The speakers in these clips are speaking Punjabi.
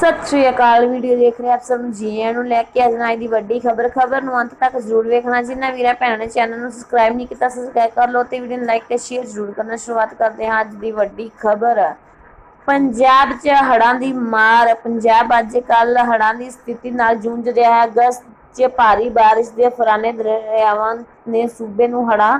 ਸਤਿ ਸ਼੍ਰੀ ਅਕਾਲ, ਵੀਡੀਓ ਦੇਖ ਰਹੇ ਆਪ ਸਭ ਨੂੰ ਨੂੰ ਲੈ ਕੇ ਅੱਜ ਦੀ ਵੱਡੀ ਖਬਰ ਖਬਰ ਨੂੰ ਅੰਤ ਤੱਕ ਜ਼ਰੂਰ ਵੇਖਣਾ, ਜਿਨ੍ਹਾਂ ਵੀਰਾਂ ਭੈਣਾਂ ਨੇ ਚੈਨਲ ਨੂੰ ਸਬਸਕ੍ਰਾਈਬ ਨਹੀਂ ਕੀਤਾ ਸਬਸਕ੍ਰਾਈਬ ਕਰ ਲਓ ਤੇ ਵੀਡੀਓ ਨੂੰ ਲਾਈਕ ਤੇ ਸ਼ੇਅਰ ਜ਼ਰੂਰ ਕਰਨਾ। ਸ਼ੁਰੂਆਤ ਕਰਦੇ ਹਾਂ ਅੱਜ ਦੀ ਵੱਡੀ ਖਬਰ। ਪੰਜਾਬ 'ਚ ਹੜ੍ਹਾਂ ਦੀ ਮਾਰ, ਪੰਜਾਬ ਅੱਜ ਕੱਲ ਹੜ੍ਹਾਂ ਦੀ ਸਥਿਤੀ ਨਾਲ ਜੂਝ ਰਿਹਾ ਹੈ। ਅਗਸਤ 'ਚ ਭਾਰੀ ਬਾਰਿਸ਼ ਦੇ ਫਰਾਨੇ ਦਰਿਆਵਾਂ ਨੇ ਸੂਬੇ ਨੂੰ ਹੜ੍ਹਾਂ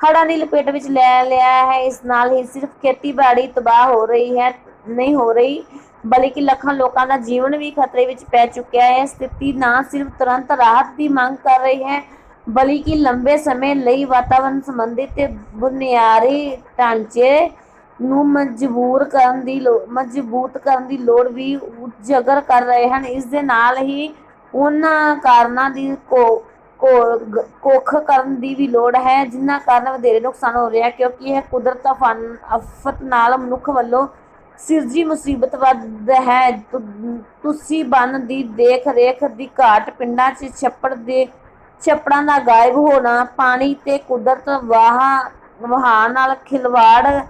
ਹੜ੍ਹਾਂ ਦੀ ਲਪੇਟ ਵਿੱਚ ਲੈ ਲਿਆ ਹੈ। ਇਸ ਨਾਲ ਹੀ ਸਿਰਫ ਖੇਤੀਬਾੜੀ ਤਬਾਹ ਹੋ ਰਹੀ ਹੈ। ਨਹੀਂ ਹੋ ਰਹੀ, ਬਲਕਿ ਲੱਖਾਂ ਲੋਕਾਂ ਦਾ ਜੀਵਨ ਵੀ ਖਤਰੇ ਵਿੱਚ ਪੈ ਚੁੱਕਿਆ ਹੈ। ਸਥਿਤੀ ਨਾ ਸਿਰਫ ਤੁਰੰਤ ਰਾਹਤ ਦੀ ਮੰਗ ਕਰ ਰਹੀ ਹੈ, ਬਲਕਿ ਲੰਬੇ ਸਮੇਂ ਲਈ ਵਾਤਾਵਰਣ ਸੰਬੰਧੀ ਤੇ ਬੁਨਿਆਦੀ ਢਾਂਚੇ ਨੂੰ ਮਜਬੂਰ ਕਰਨ ਦੀ ਮਜ਼ਬੂਤ ਕਰਨ ਦੀ ਲੋੜ ਵੀ ਉਜਾਗਰ ਕਰ ਰਹੇ ਹਨ। ਇਸ ਦੇ ਨਾਲ ਹੀ ਉਹਨਾਂ ਕਾਰਨਾਂ ਦੀ ਕੋ ਕੋਖ ਕਰਨ ਦੀ ਵੀ ਲੋੜ ਹੈ, ਜਿਨ੍ਹਾਂ ਕਾਰਨ ਵਧੇਰੇ ਨੁਕਸਾਨ ਹੋ ਰਿਹਾ ਕਿਉਂਕਿ ਇਹ ਕੁਦਰਤ ਆਫਤ ਨਾਲ ਮਨੁੱਖ ਵੱਲੋਂ ਸਿਰਜੀ ਮੁਸੀਬਤ ਵੱਧ ਹੈ। ਤੁਸੀਂ ਬੰਨ ਦੀ ਦੇਖ ਰੇਖ ਦੀ ਘਾਟ ਪਿੰਡਾਂ 'ਚ ਛੱਪੜ ਦੇ, ਛੱਪੜਾਂ ਦਾ ਗਾਇਬ ਹੋਣਾ, ਪਾਣੀ ਤੇ ਕੁਦਰਤ ਵਾਹ, ਵਹਾ ਨਾਲ ਖਿਲਵਾੜ,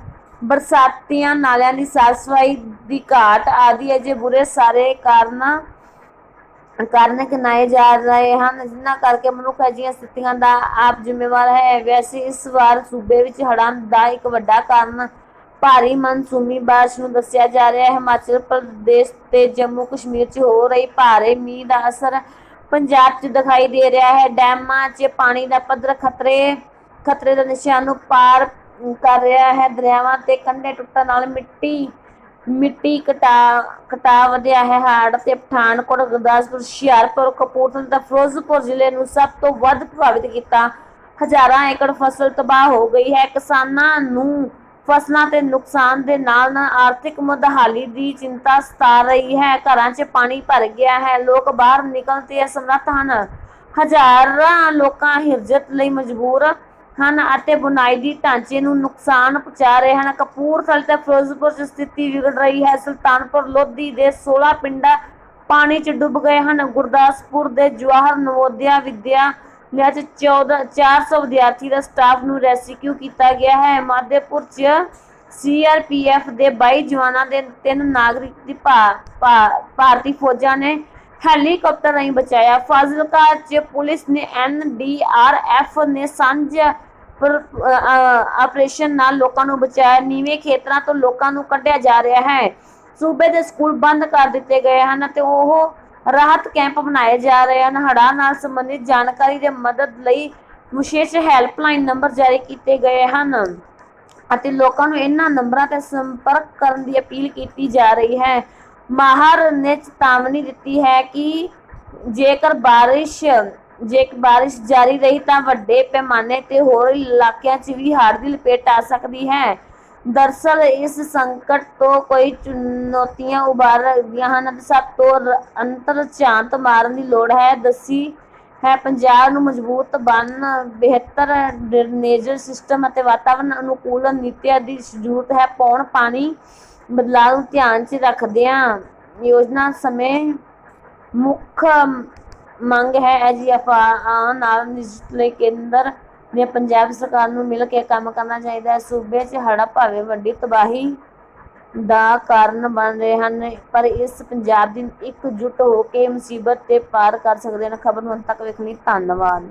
ਬਰਸਾਤੀਆਂ ਨਾਲਿਆਂ ਦੀ ਸਾਫ਼ ਸਫ਼ਾਈ ਦੀ ਘਾਟ ਆਦਿ ਅਜੇ ਬੁਰੇ ਸਾਰੇ ਕਾਰਨਾਂ, ਕਾਰਨ ਕਿਨਾਏ ਜਾ ਰਹੇ ਹਨ, ਜਿਨ੍ਹਾਂ ਕਰਕੇ ਮਨੁੱਖ ਅਜਿਹੀਆਂ ਸਥਿਤੀਆਂ ਦਾ ਆਪ ਜ਼ਿੰਮੇਵਾਰ ਹੈ। ਵੈਸੇ ਇਸ ਵਾਰ ਸੂਬੇ ਵਿੱਚ ਹੜ੍ਹਾਂ ਦਾ ਇੱਕ ਵੱਡਾ ਕਾਰਨ ਭਾਰੀ ਮਨਸੂਮੀ ਬਾਰਿਸ਼ ਨੂੰ ਦੱਸਿਆ ਜਾ ਰਿਹਾ ਹੈ। ਹਿਮਾਚਲ ਪ੍ਰਦੇਸ਼ ਤੇ ਜੰਮੂ ਕਸ਼ਮੀਰ 'ਚ ਹੋ ਰਹੀ ਭਾਰੇ ਮੀਂਹ ਦਾ ਅਸਰ ਪੰਜਾਬ 'ਚ ਦਿਖਾਈ ਦੇ ਰਿਹਾ ਹੈ। ਡੈਮਾਂ 'ਚ ਪਾਣੀ ਦਾ ਪੱਧਰ ਖਤਰੇ ਖਤਰੇ ਦੇ ਨਿਸ਼ਾਨ ਨੂੰ ਪਾਰ ਕਰ ਰਿਹਾ ਹੈ। ਦਰਿਆਵਾਂ ਤੇ ਕੰਢੇ ਟੁੱਟਣ ਨਾਲ ਮਿੱਟੀ ਮਿੱਟੀ ਕਟਾ ਕਟਾ ਵਧਿਆ ਹੈ। ਹਾੜ ਤੇ ਪਠਾਨਕੋਟ, ਗੁਰਦਾਸਪੁਰ, ਹੁਸ਼ਿਆਰਪੁਰ, ਕਪੂਰਥਲਾ ਤੇ ਫਿਰੋਜ਼ਪੁਰ ਜ਼ਿਲ੍ਹੇ ਨੂੰ ਸਭ ਤੋਂ ਵੱਧ ਪ੍ਰਭਾਵਿਤ ਕੀਤਾ। ਹਜ਼ਾਰਾਂ ਏਕੜ ਫਸਲ ਤਬਾਹ ਹੋ ਗਈ ਹੈ। ਕਿਸਾਨਾਂ ਨੂੰ ਫਸਲਾਂ ਤੇ ਨੁਕਸਾਨ ਦੇ ਨਾਲ ਨਾਲ ਆਰਥਿਕ ਮਦਹਾਲੀ ਦੀ ਚਿੰਤਾ ਸਤਾ ਰਹੀ ਹੈ। ਘਰਾਂ 'ਚ ਪਾਣੀ ਭਰ ਗਿਆ ਹੈ। ਲੋਕ ਬਾਹਰ ਨਿਕਲਣ ਤੇ ਅਸਮਰੱਥ ਹਨ। ਹਜ਼ਾਰਾਂ ਲੋਕਾਂ ਹਿਰਜਤ ਲਈ ਮਜਬੂਰ ਹਨ ਅਤੇ ਬੁਨਿਆਦੀ ਢਾਂਚੇ ਨੂੰ ਨੁਕਸਾਨ ਪਹੁੰਚਾ ਰਹੇ ਹਨ। ਕਪੂਰਥਲਾ ਤੇ ਫਿਰੋਜ਼ਪੁਰ 'ਚ ਸਥਿਤੀ ਵਿਗੜ ਰਹੀ ਹੈ। ਸੁਲਤਾਨਪੁਰ ਲੋਧੀ ਦੇ 16 ਪਿੰਡਾਂ ਪਾਣੀ 'ਚ ਡੁੱਬ ਗਏ ਹਨ। ਗੁਰਦਾਸਪੁਰ ਦੇ ਜਵਾਹਰ ਨਵੋਦਿਆ ਵਿਦਿਆ ਲਿਆ 14 400 ਵਿਦਿਆਰਥੀ ਦਾ ਸਟਾਫ ਨੂੰ ਰੈਸਕਿਊ ਕੀਤਾ ਗਿਆ ਹੈ। ਮਾਦੇਪੁਰ ਚ ਸੀਆਰਪੀਐਫ ਦੇ 22 ਜਵਾਨਾਂ ਦੇ ਤਿੰਨ ਨਾਗਰਿਕ ਦੀ ਭਾਰਤੀ ਫੌਜਾਂ ਨੇ ਹੈਲੀਕਾਪਟਰ ਰਾਹੀਂ ਬਚਾਇਆ। ਫਾਜ਼ਿਲਕਾ ਚ ਪੁਲਿਸ ਨੇ ਐਨਡੀਆਰਐਫ ਨੇ ਸਾਂਝਾ ਆਪਰੇਸ਼ਨ ਨਾਲ ਲੋਕਾਂ ਨੂੰ ਬਚਾਇਆ। ਨੀਵੇਂ ਖੇਤਰਾਂ ਤੋਂ ਲੋਕਾਂ ਨੂੰ ਕੱਢਿਆ ਜਾ ਰਿਹਾ ਹੈ। ਸੂਬੇ ਦੇ ਸਕੂਲ ਬੰਦ ਕਰ ਦਿੱਤੇ ਗਏ ਹਨ ਅਤੇ ਉਹ ਰਾਹਤ ਕੈਂਪ ਬਣਾਏ ਜਾ ਰਹੇ ਹਨ। ਹੜ੍ਹਾਂ ਨਾਲ ਸੰਬੰਧਿਤ ਜਾਣਕਾਰੀ ਦੇ ਮਦਦ ਲਈ ਵਿਸ਼ੇਸ਼ ਹੈਲਪਲਾਈਨ ਨੰਬਰ ਜਾਰੀ ਕੀਤੇ ਗਏ ਹਨ ਅਤੇ ਲੋਕਾਂ ਨੂੰ ਇਹਨਾਂ ਨੰਬਰਾਂ ਤੇ ਸੰਪਰਕ ਕਰਨ ਦੀ ਅਪੀਲ ਕੀਤੀ ਜਾ ਰਹੀ ਹੈ। ਮਾਹਰ ਨੇ ਚੇਤਾਵਨੀ ਦਿੱਤੀ ਹੈ ਕਿ ਜੇਕਰ ਬਾਰਿਸ਼ ਜੇਕਰ ਬਾਰਿਸ਼ ਜਾਰੀ ਰਹੀ ਤਾਂ ਵੱਡੇ ਪੈਮਾਨੇ ਤੇ ਹੋਰ ਇਲਾਕਿਆਂ 'ਚ ਵੀ ਹੜ੍ਹ ਦੀ ਲਪੇਟ ਆ ਸਕਦੀ ਹੈ। ਦਰਸਲ ਇਸ ਸੰਕਟ ਤੋਂ ਕੋਈ ਚੁਣੌਤੀਆਂ ਉਭਾਰ ਰਹੀਆਂ ਹਨ ਤੇ ਸਭ ਤੋਂ ਅੰਤਰ ਝਾਂਤ ਮਾਰਨ ਦੀ ਲੋੜ ਹੈ। ਦੱਸੀ ਹੈ, ਪੰਜਾਬ ਨੂੰ ਮਜ਼ਬੂਤ ਬਣ ਬਿਹਤਰ ਡਰੇਨੇਜ ਸਿਸਟਮ ਅਤੇ ਵਾਤਾਵਰਣ ਅਨੁਕੂਲ ਨੀਤੀਆਂ ਦੀ ਜ਼ਰੂਰਤ ਹੈ। ਪੌਣ ਪਾਣੀ ਬਦਲਾਅ ਨੂੰ ਧਿਆਨ 'ਚ ਰੱਖਦਿਆਂ ਯੋਜਨਾ ਸਮੇਂ ਮੁੱਖ ਮੰਗ ਹੈ। ਐਜੀਐਫਆਰ ਨਾਲ ਨਿਸ਼ਚਿਤ ਕੇਂਦਰ ਨੇ ਪੰਜਾਬ ਸਰਕਾਰ ਨੂੰ ਮਿਲ ਕੇ ਕੰਮ ਕਰਨਾ ਚਾਹੀਦਾ ਹੈ। ਸੂਬੇ 'ਚ ਹੜਾ ਭਾਵੇਂ ਵੱਡੀ ਤਬਾਹੀ ਦਾ ਕਾਰਨ ਬਣ ਰਹੇ ਹਨ, ਪਰ ਇਸ ਪੰਜਾਬ ਦੀ ਇਕਜੁੱਟ ਹੋ ਕੇ ਮੁਸੀਬਤ ਤੇ ਪਾਰ ਕਰ ਸਕਦੇ ਹਨ। ਖਬਰ ਨੂੰ ਅੰਤ ਤੱਕ ਵੇਖਣੀ ਧੰਨਵਾਦ।